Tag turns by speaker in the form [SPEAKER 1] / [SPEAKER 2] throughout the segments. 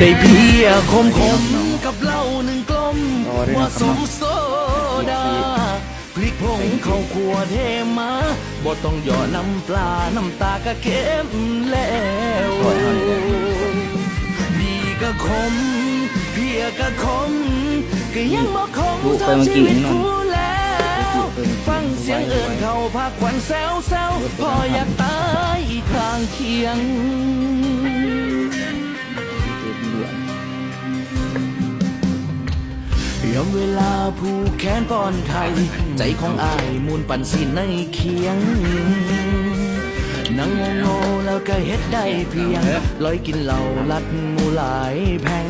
[SPEAKER 1] ได้เพียคมคมๆกับเหล้าหนึ่งกลม
[SPEAKER 2] ต่อด้วย
[SPEAKER 1] ผ
[SPEAKER 2] นะครับ
[SPEAKER 1] สมโซดาพริกผงข้าวคั่วเทมาบ่ต้องหย่อน้ำปลาน้ำตาก็เค็มแล้ว
[SPEAKER 2] สวยเท่านี้เลย
[SPEAKER 1] ดีก็คมเพียก็คมก็ยังบ่คง
[SPEAKER 2] ดูไป
[SPEAKER 1] เท่า
[SPEAKER 2] เมื่อกี้
[SPEAKER 1] ชีวิต
[SPEAKER 2] นี่
[SPEAKER 1] กูแล้วฟังเสียงเอินเขาพาควันแซวแซวพออยากตายทางเคียง ยอมเวลาผู้แขนป้อนไทย ใจของอายมูลปั่นสินในเคียงนั่งงงแล้วก็เฮ็ดได้เพียงลอยกินเหล้าลัดมูหลายแพง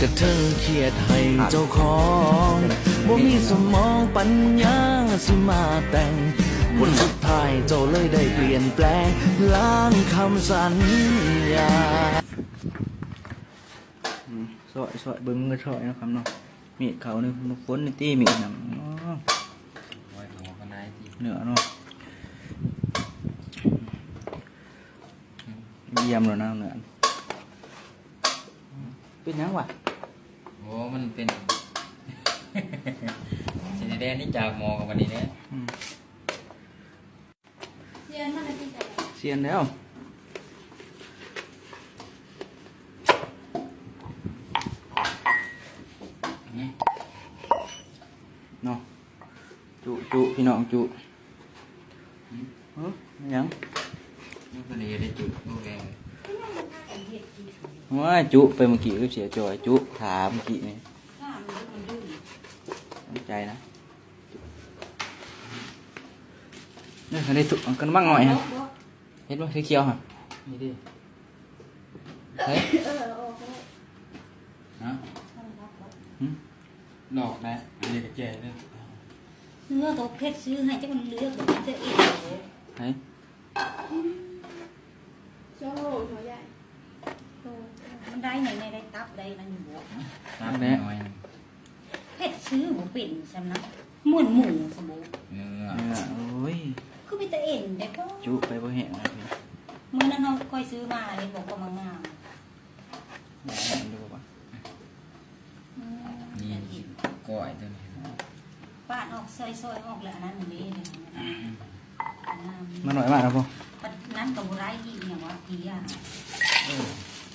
[SPEAKER 1] กระเทิงเครียดให้เจ้าของบ่มีสมองปัญญาสิมาแต่งผลสุดท้ายเจ้าเลยได้เปลี่ยนแปลงล้างคำสัญญา
[SPEAKER 2] อืมซอยซอยเบิ้งก็ซอยนะครับเนาะมีดเขาเนี่ยมาฝนในตีมีดนำอ๋อ
[SPEAKER 3] ไว้ของคนนายที่
[SPEAKER 2] เนื้อเนาะเยี่ยมเลยนะเนื้อเป็นยังวะ
[SPEAKER 3] โอ้มันเป็นสินแดนนี่จากหมอกับวันนี้เนี่ย
[SPEAKER 2] อืม
[SPEAKER 4] เรียนมาในปีแต่
[SPEAKER 2] เสียนแล้ว เนาะจุจุพี่น้องจุเฮ้ยยัง
[SPEAKER 3] นี่คนนี้ได้จุดโอเค
[SPEAKER 2] ว่าจุไปเมื่อกี้ก็เสียจอยจุถามเมื่อกี้นี่
[SPEAKER 4] ข้ามมันดื้อ
[SPEAKER 2] ตั้งใจนะจุเนี่ยคันนี้ตุกันบ้างหน่อยฮะเห็นว่าสีเขียวฮะ
[SPEAKER 3] นี่ดิ
[SPEAKER 2] เฮ้ย
[SPEAKER 4] เออโอ้โห
[SPEAKER 3] นะดอกนะอันนี้ก็แก่เลย
[SPEAKER 4] เนื้อตัวเพชรซื้อให้เจ้ามันเลือกแบบจะเอง
[SPEAKER 2] เฮ้ย
[SPEAKER 5] โจ้หัวใหญ่
[SPEAKER 4] มันได้ในในได้ตับได้นั่นอยู่บ่
[SPEAKER 3] น้ำแน่อย
[SPEAKER 4] เพชรซื้อบ่เป็นสำนักม่วนหมู่สมบู
[SPEAKER 3] เนื้อ
[SPEAKER 2] เนี่ยโอ้ย
[SPEAKER 4] คือมีแต่เอ็นแต่ก็
[SPEAKER 2] จุไปบ่แห้งนะพี่
[SPEAKER 4] มื้อนั้นเฮาค่อยซื้อมาเห็นบอกก็มางาม
[SPEAKER 2] แหม่ดูป่ะ
[SPEAKER 3] นี่ ก้อยตัวนี้
[SPEAKER 4] ปาดออกซอยๆออกแล้วอันนั้นนี่เลย
[SPEAKER 2] มาหน่อยมากครับพ่อ
[SPEAKER 4] ปัดนั้นก็บ่ได้อีกอย่างว่าพี่อะ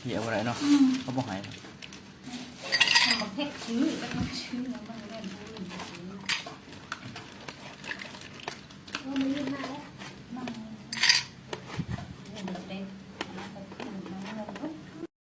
[SPEAKER 2] เหี้ยอะไรเนาะ
[SPEAKER 4] อืม
[SPEAKER 2] เขาบอกให้
[SPEAKER 4] ทำกับเพชรซื้อแล้วมันซื้อแล้วมันเล่นซื้อ
[SPEAKER 5] เรามายืนมาแล้ว